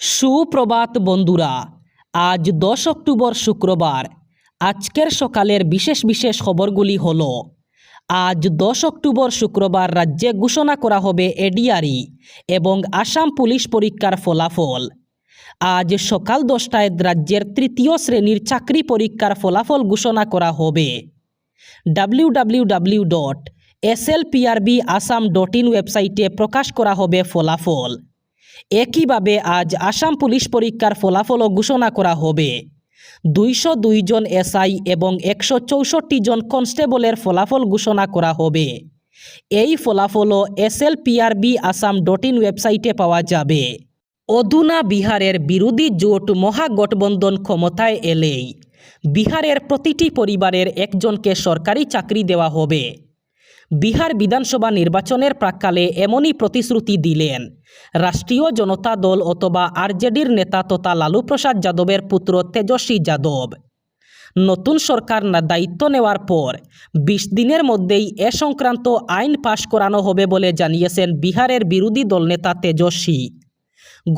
সুপ্রভাত বন্ধুরা, আজ দশ অক্টোবর শুক্রবার। আজকের সকালের বিশেষ বিশেষ খবরগুলি হল, আজ দশ অক্টোবর শুক্রবার রাজ্যে ঘোষণা করা হবে এডিআরই এবং আসাম পুলিশ পরীক্ষার ফলাফল। আজ সকাল দশটায় রাজ্যের তৃতীয় শ্রেণির চাকরি পরীক্ষার ফলাফল ঘোষণা করা হবে। W W W dot S L P R B Assam dot in ওয়েবসাইটে প্রকাশ করা হবে ফলাফল। একইভাবে আজ আসাম পুলিশ পরীক্ষার ফলাফলও ঘোষণা করা হবে। দুইশো দুইজন এসআই এবং একশো চৌষট্টি জন কনস্টেবলের ফলাফল ঘোষণা করা হবে। এই ফলাফলও S L P R B Assam dot in ওয়েবসাইটে পাওয়া যাবে। অধুনা বিহারের বিরোধী জোট মহাগঠবন্ধন ক্ষমতায় এলেই বিহারের প্রতিটি পরিবারের একজনকে সরকারি চাকরি দেওয়া হবে। বিহার বিধানসভা নির্বাচনের প্রাক্কালে এমনই প্রতিশ্রুতি দিলেন। রাষ্ট্রীয় জনতা দল অথবা আরজেডির নেতা তথা লালু প্রসাদ যাদবের পুত্র তেজস্বী যাদব। নতুন সরকার না দায়িত্ব নেওয়ার পর বিশ দিনের মধ্যেই এ সংক্রান্ত আইন পাশ করানো হবে বলে জানিয়েছেন বিহারের বিরোধী দলনেতা তেজস্বী।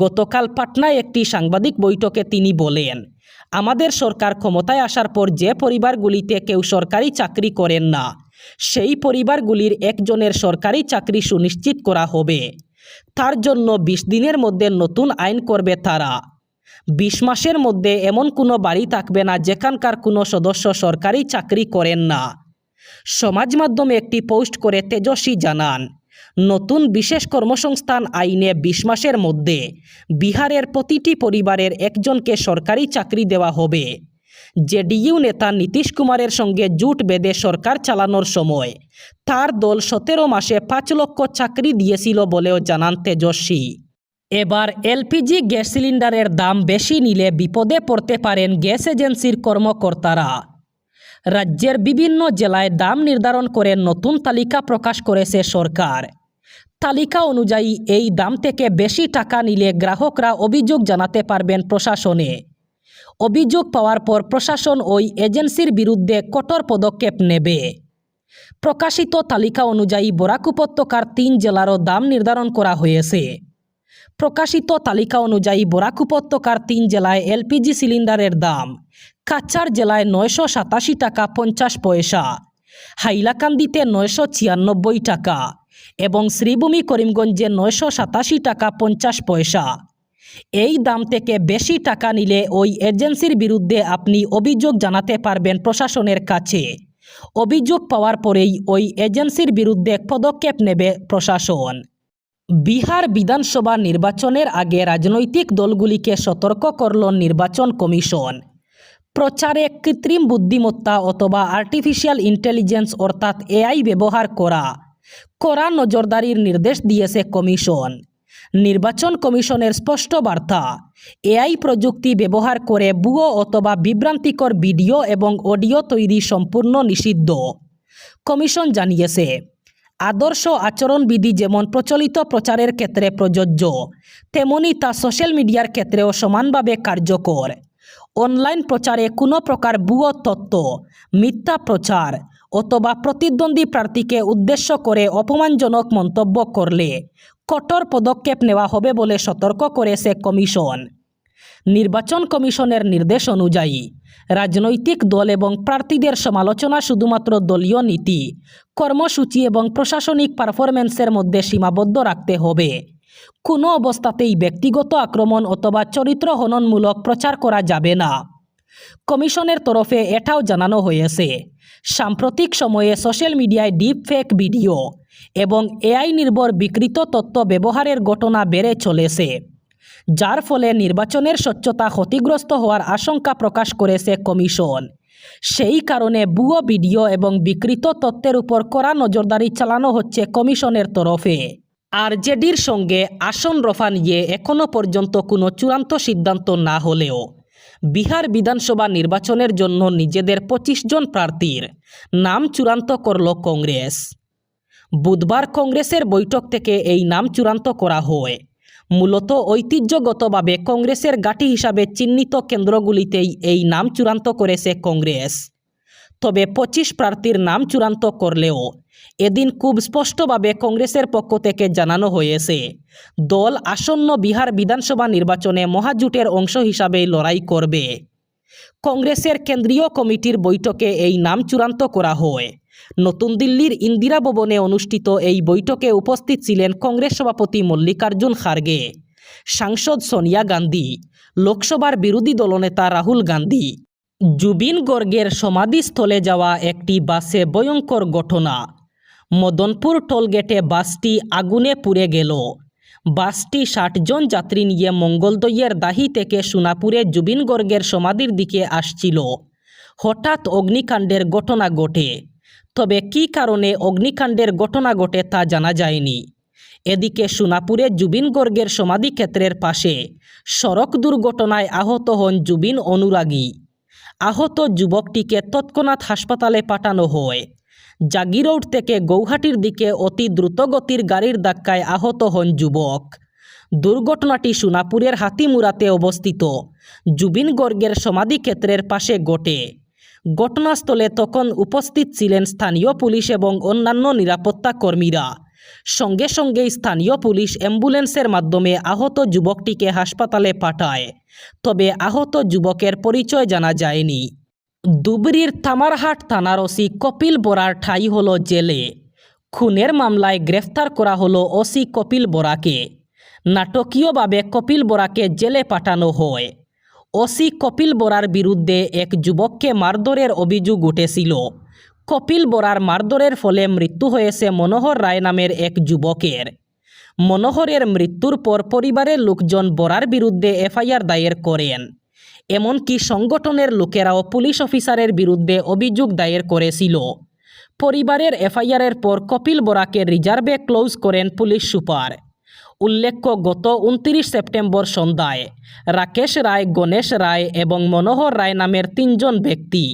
গতকাল পাটনায় একটি সাংবাদিক বৈঠকে তিনি বলেন, আমাদের সরকার ক্ষমতায় আসার পর যে পরিবারগুলিতে কেউ সরকারি চাকরি করেন না সেই পরিবারগুলির একজনের সরকারি চাকরি সুনিশ্চিত করা হবে। তার জন্য বিশ দিনের মধ্যে নতুন আইন করবে তারা। বিশ মাসের মধ্যে এমন কোনো বাড়ি থাকবে না যেখানকার কোনো সদস্য সরকারি চাকরি করেন না। সমাজ মাধ্যমে একটি পোস্ট করে তেজস্বী জানান, নতুন বিশেষ কর্মসংস্থান আইনে বিশ মাসের মধ্যে বিহারের প্রতিটি পরিবারের একজনকে সরকারি চাকরি দেওয়া হবে। জেডিইউ নেতা নীতিশ কুমারের সঙ্গে জুট বেঁধে সরকার চালানোর সময়। তার দল সতেরো মাসে পাঁচ লক্ষ চাকরি দিয়েছিল বলেও জানান তেজস্বী। এবার এলপিজি গ্যাস সিলিন্ডারের দাম বেশি নিলে বিপদে পড়তে পারেন গ্যাস এজেন্সির কর্মকর্তারা। রাজ্যের বিভিন্ন জেলায় দাম নির্ধারণ করে নতুন তালিকা প্রকাশ করেছে সরকার। তালিকা অনুযায়ী এই দাম থেকে বেশি টাকা নিলে গ্রাহকরা অভিযোগ জানাতে পারবেন প্রশাসনে। অভিযোগ পাওয়ার পর প্রশাসন ওই এজেন্সির বিরুদ্ধে কঠোর পদক্ষেপ নেবে। প্রকাশিত তালিকা অনুযায়ী বরাক উপত্যকার তিন জেলারও দাম নির্ধারণ করা হয়েছে। প্রকাশিত তালিকা অনুযায়ী বরাক উপত্যকার তিন জেলায় এলপিজি সিলিন্ডারের দাম কাচ্চার জেলায় নয়শো সাতাশি টাকা পঞ্চাশ পয়সা, হাইলাকান্দিতে নয়শো ছিয়ানব্বই টাকা এবং শ্রীভূমি করিমগঞ্জে নয়শো সাতাশি টাকা পঞ্চাশ পয়সা এই দাম থেকে বেশি টাকা নিলে ওই এজেন্সির বিরুদ্ধে আপনি অভিযোগ জানাতে পারবেন প্রশাসনের কাছে। অভিযোগ পাওয়ার পরেই ওই এজেন্সির বিরুদ্ধে পদক্ষেপ নেবে প্রশাসন। বিহার বিধানসভা নির্বাচনের আগে রাজনৈতিক দলগুলিকে সতর্ক করল নির্বাচন কমিশন। প্রচারে কৃত্রিম বুদ্ধিমত্তা অথবা আর্টিফিশিয়াল ইন্টেলিজেন্স অর্থাৎ এআই ব্যবহার করা। কড়া নজরদারির নির্দেশ দিয়েছে কমিশন। নির্বাচন কমিশনের স্পষ্ট বার্তা। এআই প্রযুক্তি ব্যবহার করে ভুয়ো অথবা বিভ্রান্তিকর ভিডিও এবং অডিও তৈরি সম্পূর্ণ নিষিদ্ধ। কমিশন জানিয়েছে, আদর্শ আচরণবিধি যেমন প্রচলিত প্রচারের ক্ষেত্রে প্রযোজ্য, তেমনি তা সোশ্যাল মিডিয়ার ক্ষেত্রেও সমানভাবে কার্যকর। অনলাইন প্রচারে কোনো প্রকার ভুয়ো তত্ত্ব, মিথ্যা প্রচার অথবা প্রতিদ্বন্দ্বী প্রার্থীকে উদ্দেশ্য করে অপমানজনক মন্তব্য করলে কঠোর পদক্ষেপ নেওয়া হবে বলে সতর্ক করেছে কমিশন। নির্বাচন কমিশনের নির্দেশ অনুযায়ী রাজনৈতিক দল এবং প্রার্থীদের সমালোচনা শুধুমাত্র দলীয় নীতি, কর্মসূচি এবং প্রশাসনিক পারফরম্যান্সের মধ্যে সীমাবদ্ধ রাখতে হবে। কোনো অবস্থাতেই ব্যক্তিগত আক্রমণ অথবা চরিত্র হননমূলক প্রচার করা যাবে না। কমিশনের তরফে এটাও জানানো হয়েছে, সাম্প্রতিক সময়ে সোশ্যাল মিডিয়ায় ডিপ ফেক ভিডিও এবং এআই নির্ভর বিকৃত তথ্য ব্যবহারের ঘটনা বেড়ে চলেছে, যার ফলে নির্বাচনের স্বচ্ছতা ক্ষতিগ্রস্ত হওয়ার আশঙ্কা প্রকাশ করেছে কমিশন। সেই কারণে ভুয়ো ভিডিও এবং বিকৃত তথ্যের উপর কড়া নজরদারি চালানো হচ্ছে কমিশনের তরফে। আরজেডির সঙ্গে আসন রফা নিয়ে এখনও পর্যন্ত কোনো চূড়ান্ত সিদ্ধান্ত না হলেও বিহার বিধানসভা নির্বাচনের জন্য নিজেদের পঁচিশ জন প্রার্থীর নাম চূড়ান্ত করল কংগ্রেস। বুধবার কংগ্রেসের বৈঠক থেকে এই নাম চূড়ান্ত করা হয়। মূলত ঐতিহ্যগতভাবে কংগ্রেসের গাঁটি হিসাবে চিহ্নিত কেন্দ্রগুলিতেই এই নাম চূড়ান্ত করেছে কংগ্রেস। তবে পঁচিশ প্রার্থীর নাম চূড়ান্ত করলেও এদিন খুব স্পষ্টভাবে কংগ্রেসের পক্ষ থেকে জানানো হয়েছে, দল আসন্ন বিহার বিধানসভা নির্বাচনে মহাজোটের অংশ হিসাবে লড়াই করবে। কংগ্রেসের কেন্দ্রীয় কমিটির বৈঠকে এই নাম চূড়ান্ত করা হয়। নতুন দিল্লির ইন্দিরা ভবনে অনুষ্ঠিত এই বৈঠকে উপস্থিত ছিলেন কংগ্রেস সভাপতি মল্লিকার্জুন খার্গে, সাংসদ সোনিয়া গান্ধী, লোকসভার বিরোধী দলনেতা রাহুল গান্ধী। জুবিন গর্গের সমাধিস্থলে যাওয়া একটি বাসে ভয়ঙ্কর ঘটনা। মদনপুর টোলগেটে বাসটি আগুনে পুড়ে গেল। বাসটি ষাটজন যাত্রী নিয়ে মঙ্গলদৈয়ের দাহি থেকে সোনাপুরে জুবিন গর্গের সমাধির দিকে আসছিল। হঠাৎ অগ্নিকাণ্ডের ঘটনা ঘটে। তবে কী কারণে অগ্নিকাণ্ডের ঘটনা ঘটে তা জানা যায়নি। এদিকে সোনাপুরে জুবিন গর্গের সমাধিক্ষেত্রের পাশে সড়ক দুর্ঘটনায় আহত হন জুবিন অনুরাগী। আহত যুবকটিকে তৎক্ষণাৎ হাসপাতালে পাঠানো হয়। জাগিরৌড থেকে গৌহাটির দিকে অতি দ্রুতগতির গাড়ির ধাক্কায় আহত হন যুবক। দুর্ঘটনাটি সোনাপুরের হাতিমুরাতে অবস্থিত। জুবিন গর্গের সমাধিক্ষেত্রের পাশে ঘটে। ঘটনাস্থলে তখন উপস্থিত ছিলেন স্থানীয় পুলিশ এবং অন্যান্য নিরাপত্তা কর্মীরা সঙ্গে সঙ্গেই স্থানীয় পুলিশ অ্যাম্বুলেন্সের মাধ্যমে আহত যুবকটিকে হাসপাতালে পাঠায়। তবে আহত যুবকের পরিচয় জানা যায়নি। দুবরির তামারহাট থানার ওসি কপিল বরার ঠাই হল জেলে। খুনের মামলায় গ্রেফতার করা হলো ওসি কপিল বরাকে। নাটকীয়ভাবে কপিল বরাকে জেলে পাঠানো হয়। ওসি কপিল বরার বিরুদ্ধে এক যুবককে মারধরের অভিযোগ উঠেছিল। কপিল বরার মারধরের ফলে মৃত্যু হয়েছে মনোহর রায় নামের এক যুবকের। মনোহরের মৃত্যুর পর পরিবারের লোকজন বরার বিরুদ্ধে এফআইআর দায়ের করেন। এমনকি সংগঠনের লোকেরাও পুলিশ অফিসারের বিরুদ্ধে অভিযোগ দায়ের করেছিল। পরিবারের এফআইআরের পর কপিল বরাকে রিজার্ভে ক্লোজ করেন পুলিশ সুপার। উল্লেখ্য, গত উনত্রিশ সেপ্টেম্বর সন্ধ্যায় রাকেশ রায়, গণেশ রায় এবং মনোহর রায় নামের তিনজন ব্যক্তি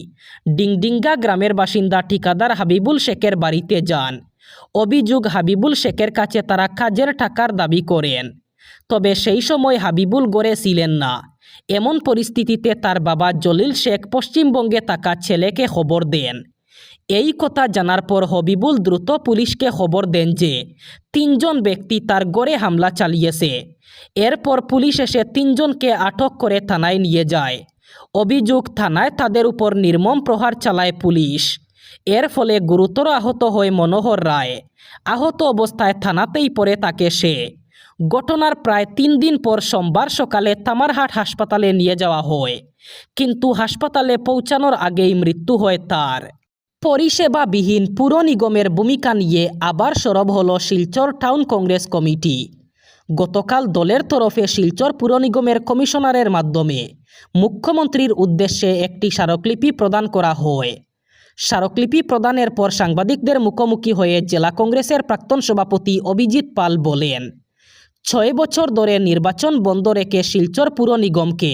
ডিংডিঙ্গা গ্রামের বাসিন্দা ঠিকাদার হাবিবুল শেখের বাড়িতে যান। অভিযোগ, হাবিবুল শেখের কাছে তারা কাজের টাকার দাবি করেন। তবে সেই সময় হাবিবুল গড়ে ছিলেন না। এমন পরিস্থিতিতে তার বাবা জলিল শেখ পশ্চিমবঙ্গে থাকা ছেলেকে খবর দেন। এই কথা জানার পর হবিবুল দ্রুত পুলিশকে খবর দেন যে তিনজন ব্যক্তি তার গড়ে হামলা চালিয়েছে। এরপর পুলিশ এসে তিনজনকে আটক করে থানায় নিয়ে যায়। অভিযোগ, থানায় তাদের উপর নির্মম প্রহার চালায় পুলিশ। এর ফলে গুরুতর আহত হয় মনোহর রায়। আহত অবস্থায় থানাতেই পড়ে তাকে সে। ঘটনার প্রায় তিন দিন পর সোমবার সকালে তামারহাট হাসপাতালে নিয়ে যাওয়া হয়। কিন্তু হাসপাতালে পৌঁছানোর আগেই মৃত্যু হয় তার। পরিষেবাবিহীন পুর নিগমের ভূমিকা নিয়ে আবার সরব হল শিলচর টাউন কংগ্রেস কমিটি। গতকাল দলের তরফে শিলচর পুর নিগমের কমিশনারের মাধ্যমে মুখ্যমন্ত্রীর উদ্দেশ্যে একটি স্মারকলিপি প্রদান করা হয়। স্মারকলিপি প্রদানের পর সাংবাদিকদের মুখোমুখি হয়ে জেলা কংগ্রেসের প্রাক্তন সভাপতি অভিজিৎ পাল বলেন, ছয় বছর ধরে নির্বাচন বন্ধ রেখে শিলচর পুর নিগমকে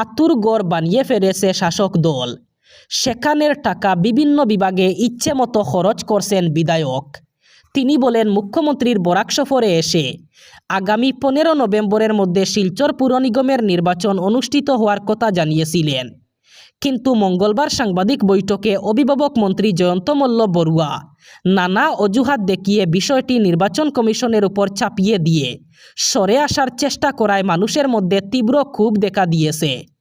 আতুর গড় বানিয়ে ফেলেছে শাসক দল। সেখানের টাকা বিভিন্ন বিভাগে ইচ্ছে মতো খরচ করছেন বিধায়ক। তিনি বলেন, মুখ্যমন্ত্রীর বরাক সফরে এসে আগামী পনেরো নভেম্বরের মধ্যে শিলচর পুর নিগমের নির্বাচন অনুষ্ঠিত হওয়ার কথা জানিয়েছিলেন। কিন্তু মঙ্গলবার সাংবাদিক বৈঠকে অভিভাবক মন্ত্রী জয়ন্ত মল্ল বড়ুয়া নানা অজুহাত দেখিয়ে বিষয়টি নির্বাচন কমিশনের উপর চাপিয়ে দিয়ে সরে আসার চেষ্টা করায় মানুষের মধ্যে তীব্র ক্ষোভ দেখা দিয়েছে।